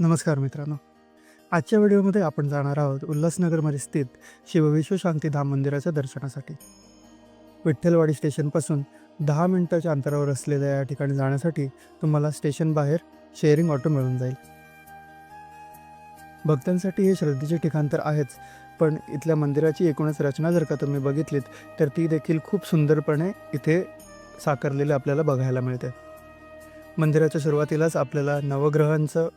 नमस्कार मित्रांनो. आजच्या व्हिडिओमध्ये आपण जाणार आहोत उल्हासनगरमध्ये स्थित शिवविश्व शांतीधाम मंदिराच्या दर्शनासाठी. विठ्ठलवाडी स्टेशनपासून दहा मिनिटाच्या अंतरावर असलेल्या या ठिकाणी जाण्यासाठी तुम्हाला स्टेशन बाहेर शेअरिंग ऑटो मिळून जाईल. भक्तांसाठी हे श्रद्धेचे ठिकाण तर आहेच पण इथल्या मंदिराची एकूणच रचना जर का तुम्ही बघितलीत तर ती देखील खूप सुंदरपणे इथे साकारलेली आपल्याला बघायला मिळते. मंदिराच्या सुरुवातीलाच आपल्याला नवग्रहांचं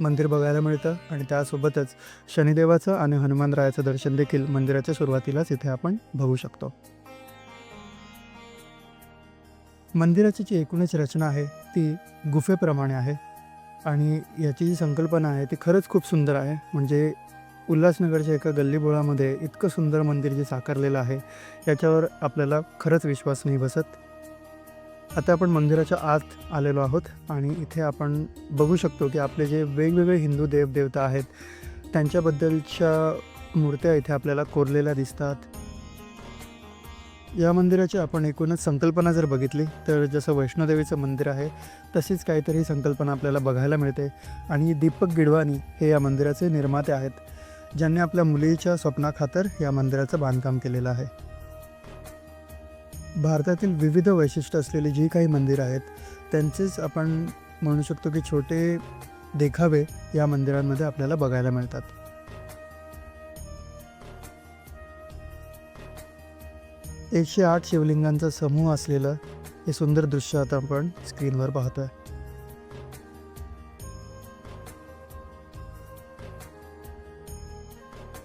मंदिर बघायला मिळतं आणि त्यासोबतच शनिदेवाचं आणि हनुमानरायाचं दर्शन देखील मंदिराच्या सुरुवातीलाच इथे आपण बघू शकतो. मंदिराची जी एकूणच रचना आहे ती गुफेप्रमाणे आहे आणि याची जी संकल्पना आहे ती खरंच खूप सुंदर आहे. म्हणजे उल्हासनगरच्या एका गल्लीबोळामध्ये इतकं सुंदर मंदिर जे साकारलेलं आहे याच्यावर आपल्याला खरंच विश्वास नाही बसत. आता आपण मंदिराच्या आत आलेलो आहोत आणि इथे आपण बघू शकतो की आपले जे वेगवेगळे हिंदू देवदेवता आहेत त्यांच्याबद्दलच्या मूर्त्या इथे आपल्याला कोरलेल्या दिसतात. या मंदिराची आपण एकूणच संकल्पना जर बघितली तर जसं वैष्णोदेवीचं मंदिर आहे तशीच काहीतरी संकल्पना आपल्याला बघायला मिळते. आणि दीपक गिडवानी हे या मंदिराचे निर्माते आहेत ज्यांनी आपल्या मुलीच्या स्वप्नाखातर या मंदिराचं बांधकाम केलेलं आहे. भारतातील विविध वैशिष्ट्य असलेली जी काही मंदिरं आहेत त्यांचेच आपण म्हणू शकतो की छोटे देखावे या मंदिरांमध्ये आपल्याला बघायला मिळतात. एकशे आठ शिवलिंगांचा समूह असलेलं हे सुंदर दृश्य आता आपण स्क्रीनवर पाहतोय.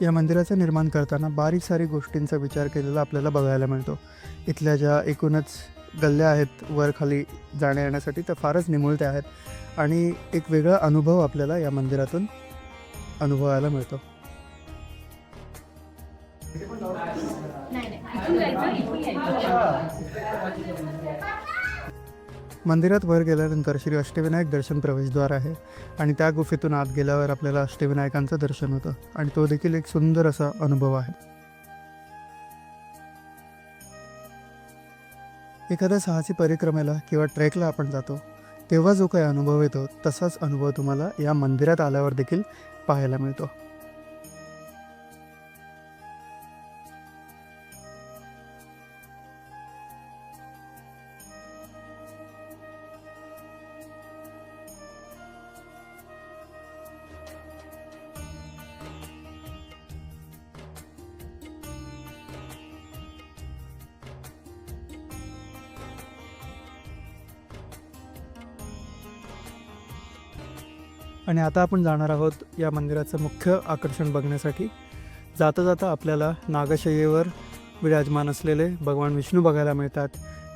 या मंदिराचं निर्माण करताना बारीक सारी गोष्टींचा विचार केलेला आपल्याला बघायला मिळतो. इथल्या ज्या एकूणच गल्ल्या आहेत वर खाली जाण्या येण्यासाठी त्या फारच निमुळत्या आहेत आणि एक वेगळा अनुभव आपल्याला या मंदिरातून अनुभवायला मिळतो. नाही मंदिरात वर गेल्यानंतर श्री अष्टविनायक दर्शन प्रवेशद्वार आहे आणि त्या गुफेतून आत गेल्यावर आपल्याला अष्टविनायकांचं दर्शन होतं आणि तो देखील एक सुंदर असा अनुभव आहे. एखाद्या साहसी परिक्रमेला किंवा ट्रेकला आपण जातो तेव्हा जो काही अनुभव येतो तसाच अनुभव तुम्हाला या मंदिरात आल्यावर देखील पाहायला मिळतो. आणि आता आपण जाणार आहोत या मंदिराचं मुख्य आकर्षण बघण्यासाठी. जाता जाता आपल्याला नागशय्येवर विराजमान असलेले भगवान विष्णू बघायला मिळतात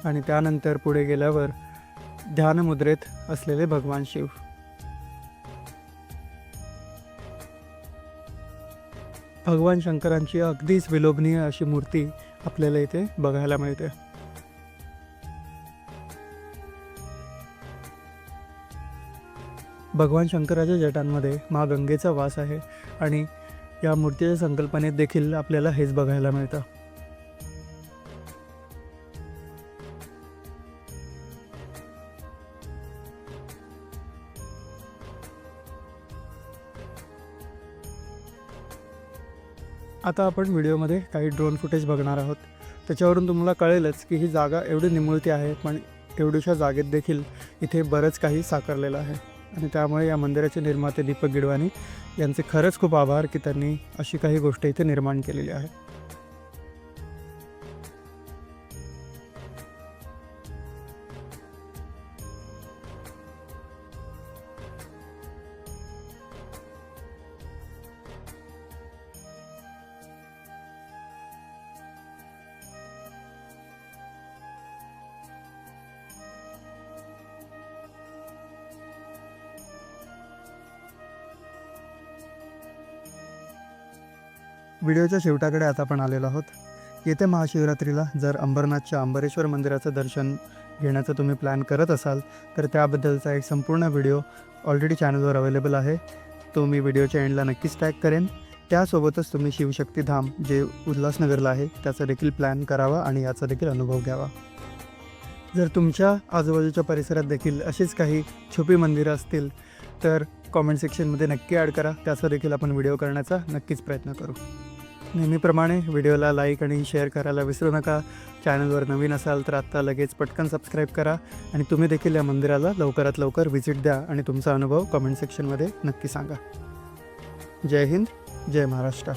आणि त्यानंतर पुढे गेल्यावर ध्यानमुद्रेत असलेले भगवान शिव. भगवान शंकरांची अगदीच विलोभनीय अशी मूर्ती आपल्याला इथे बघायला मिळते. भगवान शंकराच्या जटांमध्ये मा गंगेचा वास आहे आणि या मूर्तीच्या संकल्पनेत देखील आपल्याला हेच बघायला मिळतं. आता आपण व्हिडिओमध्ये काही ड्रोन फुटेज बघणार आहोत. त्याच्यावरून तुम्हाला कळेलच की ही जागा एवढी निमुळती आहे पण एवढ्याशा जागेत देखील इथे बरंच काही साकारलेलं आहे. आणि त्यामुळे या मंदिराचे निर्माते दीपक गिडवानी यांचे खरंच खूप आभार की त्यांनी अशी काही गोष्ट इथे निर्माण केलेली आहे. व्हिडिओच्या शेवटाकडे आता आपण आलेलो आहोत. येत्या महाशिवरात्रीला जर अंबरनाथच्या अंबरेश्वर मंदिराचं दर्शन घेण्याचं तुम्ही प्लॅन करत असाल तर त्याबद्दलचा एक संपूर्ण व्हिडिओ ऑलरेडी चॅनलवर अवेलेबल आहे. तो मी व्हिडिओच्या एंडला नक्कीच टॅग करेन. त्यासोबतच तुम्ही शिवशक्ती धाम जे उल्हासनगरला आहे त्याचा देखील प्लॅन करावा आणि याचा देखील अनुभव घ्यावा. जर तुमच्या आजूबाजूच्या परिसरात देखील अशीच काही छुपी मंदिरं असतील तर कॉमेंट सेक्शनमध्ये नक्की ॲड करा. त्याचा देखील आपण व्हिडिओ करण्याचा नक्कीच प्रयत्न करू. नेहमीप्रमाणे व्हिडिओला लाईक आणि शेअर करायला विसरू नका. चॅनलवर नवीन असाल तर आत्ता लगेच पटकन सबस्क्राईब करा आणि तुम्ही देखील या मंदिराला लवकरात लवकर व्हिजिट द्या आणि तुमचा अनुभव कमेंट सेक्शनमध्ये नक्की सांगा. जय हिंद जय महाराष्ट्र.